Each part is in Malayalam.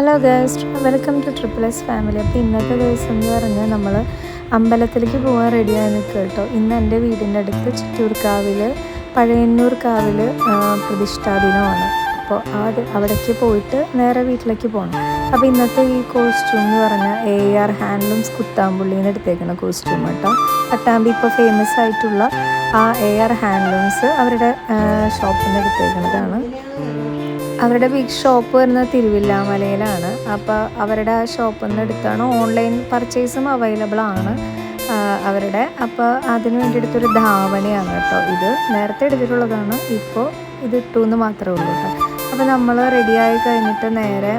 Hello guest welcome to triple S family അപ്പോൾ ഇന്നത്തെ ദിവസം എന്ന് പറഞ്ഞാൽ നമ്മൾ അമ്പലത്തിലേക്ക് പോകാൻ റെഡിയായി നിൽക്കുക കേട്ടോ. ഇന്ന് എന്റെ വീടിന്റെ അടുത്ത് ചിറ്റൂർക്കാവിൽ പ്രതിഷ്ഠാ ദിനമാണ്. അപ്പോൾ അത് അവിടേക്ക് പോയിട്ട് നേരെ വീട്ടിലേക്ക് പോകണം അപ്പോൾ ഇന്നത്തെ ഈ കോസ്റ്റ്യൂം എന്ന് പറഞ്ഞാൽ എ ആർ ഹാൻഡ്ലൂംസ് കുത്താമ്പുള്ളിന്ന് എടുത്തേക്കുന്ന കോസ്റ്റ്യൂം കേട്ടോ പട്ടാമ്പി ഇപ്പോൾ ഫേമസ് ആയിട്ടുള്ള ആ എ ആർ ഹാൻഡ്ലൂംസ് അവരുടെ ഷോപ്പിൽ നിന്ന് എടുത്തേക്കുന്നതാണ് അവരുടെ ബിഗ് ഷോപ്പ് വരുന്നത് തിരുവില്ലാമലയിലാണ്. അപ്പോൾ അവരുടെ ആ ഷോപ്പിൽ നിന്ന് എടുത്താണ്. ഓൺലൈൻ പർച്ചേസും അവൈലബിൾ ആണ്. അവരുടെ. അപ്പോൾ അതിന് വേണ്ടി എടുത്തൊരു ധാവണിയാണ് കേട്ടോ ഇത്. നേരത്തെ എടുത്തിട്ടുള്ളതാണ്. ഇപ്പോൾ ഇത് ഇട്ടു എന്ന് മാത്രമേ ഉള്ളൂ കേട്ടോ. അപ്പോൾ നമ്മൾ റെഡിയായി കഴിഞ്ഞിട്ട് നേരെ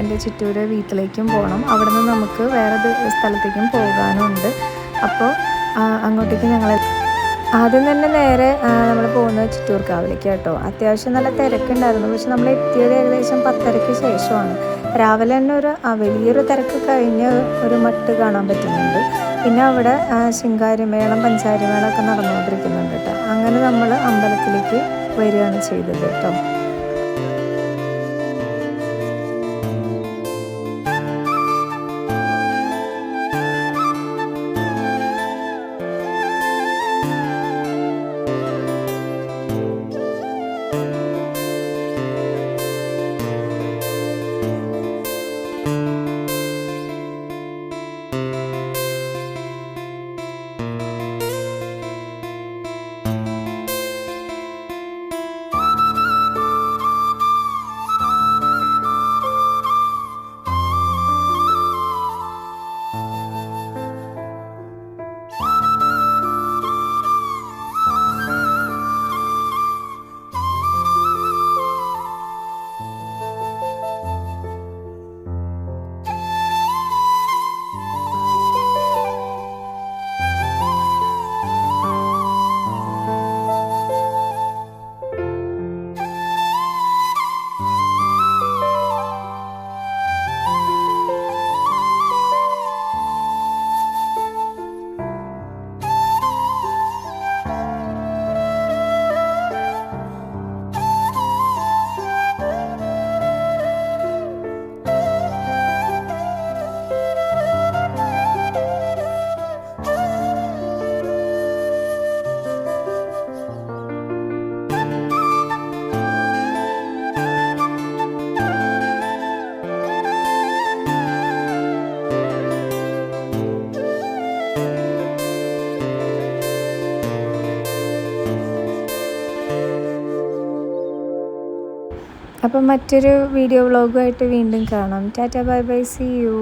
എന്റെ ചുറ്റൂര് വീട്ടിലേക്കും പോകണം അവിടെ നിന്ന് നമുക്ക് വേറെ സ്ഥലത്തേക്കും പോകാനുണ്ട്. അപ്പോൾ അങ്ങോട്ടേക്ക് ഞങ്ങൾ ആദ്യം തന്നെ നേരെ നമ്മൾ പോകുന്നത് ചിറ്റൂർ കാവിലേക്ക് കേട്ടോ അത്യാവശ്യം നല്ല തിരക്കുണ്ടായിരുന്നു. പക്ഷെ നമ്മൾ എത്തിയത് ഏകദേശം പത്തരയ്ക്ക് ശേഷമാണ്. രാവിലെ തന്നെ ഒരു വലിയൊരു തിരക്ക് കഴിഞ്ഞ് ഒരു മട്ട് കാണാൻ പറ്റുന്നുണ്ട്. പിന്നെ അവിടെ ശിങ്കാരിമേളം പഞ്ചാരിമേളം ഒക്കെ നടന്നുകൊണ്ടിരിക്കുന്നുണ്ട് കേട്ടോ അങ്ങനെ നമ്മൾ അമ്പലത്തിലേക്ക് വരികയാണ് ചെയ്തത് കേട്ടോ അപ്പം മറ്റൊരു വീഡിയോ വ്ളോഗുമായിട്ട് വീണ്ടും കാണാം. Tata bye bye see you